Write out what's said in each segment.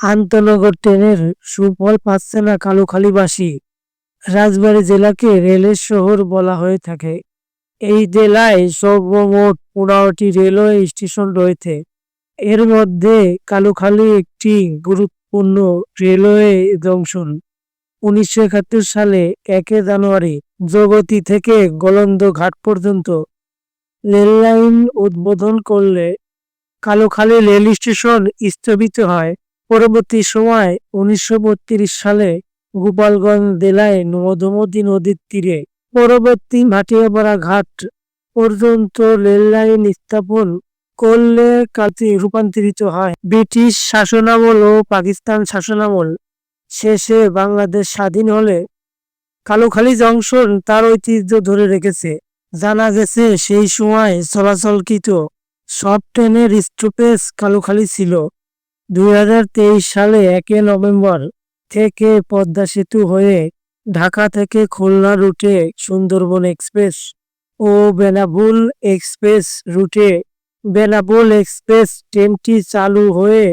আন্তনগর ট্রেনের সুফল পাচ্ছে না কালুখালীবাসী। রাজবাড়ী জেলাকে রেলের শহর বলা হয়ে থাকে। এই জেলায় সর্বমোট পনেরোটি রেলওয়ে স্টেশন রয়েছে। এর মধ্যে কালুখালী একটি গুরুত্বপূর্ণ রেলওয়ে জংশন। উনিশশো একাত্তর সালে একে জানুয়ারি জগতি থেকে গোলন্দ ঘাট পর্যন্ত রেললাইন উদ্বোধন করলে কালোখালী রেল স্টেশন স্থগিত হয়। পরবর্তী সময় উনিশশো বত্রিশ সালে গোপালগঞ্জ জেলায় মধুমতি নদীর তীরে পরবর্তী ভাটিয়াপাড়া ঘাট পর্যন্ত রেললাইন স্থাপন করলে কালতি রূপান্তরিত হয়। ব্রিটিশ শাসনামল ও পাকিস্তান শাসনামল শেষে বাংলাদেশ স্বাধীন হলে কালুখালী জংশন তার ঐতিহ্য ধরে রেখেছে। জানা গেছে সেই সময় চলাচলকৃত সব ট্রেনের স্টপেজ কালুখালী ছিল। দুই হাজার তেইশ সালে একে নভেম্বর থেকে পদ্মা সেতু হয়ে ঢাকা থেকে খুলনা রুটে সুন্দরবন এক্সপ্রেস ও বেনাবুল এক্সপ্রেস রুটে বেনাবুল এক্সপ্রেস ট্রেনটি চালু হয়ে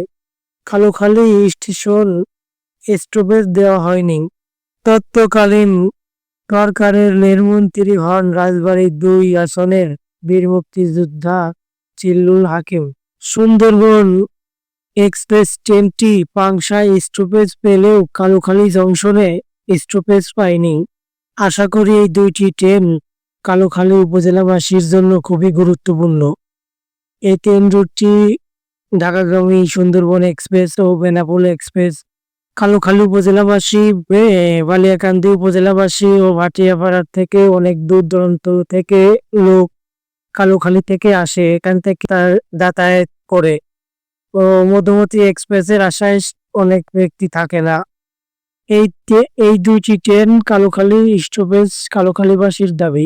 কালুখালী স্টেশন স্টপেজ দেওয়া হয়নি। তৎকালীন সরকারের রেলমন্ত্রী হন রাজবাড়ির দুই আসনের বীর মুক্তিযোদ্ধা চিল্লুল হাকিম। সুন্দরবন এক্সপ্রেস ট্রেনটি পাংশায় স্টপেজ পেলেও কালুখালী জংশনে স্টপেজ পায়নি। আশা করি এই দুইটি ট্রেন কালুখালী উপজেলাবাসীর জন্য খুবই গুরুত্বপূর্ণ। এই ট্রেন রুটটি ঢাকাগামী সুন্দরবন এক্সপ্রেস ও বেনাপোল এক্সপ্রেস, কালুখালী উপজেলাবাসী বালিয়াকান্দি উপজেলাবাসী ও ভাটিয়াপাড়ার থেকে অনেক দূর দূরান্ত থেকে লোক কালুখালী থেকে আসে, এখান থেকে তার যাতায়াত করে। মধুমতি এক্সপ্রেসের আশায় অনেক ব্যক্তি থাকে না। এই এই দুইটি ট্রেন কালোখালী স্টপেজ কালুখালীবাসীর দাবি।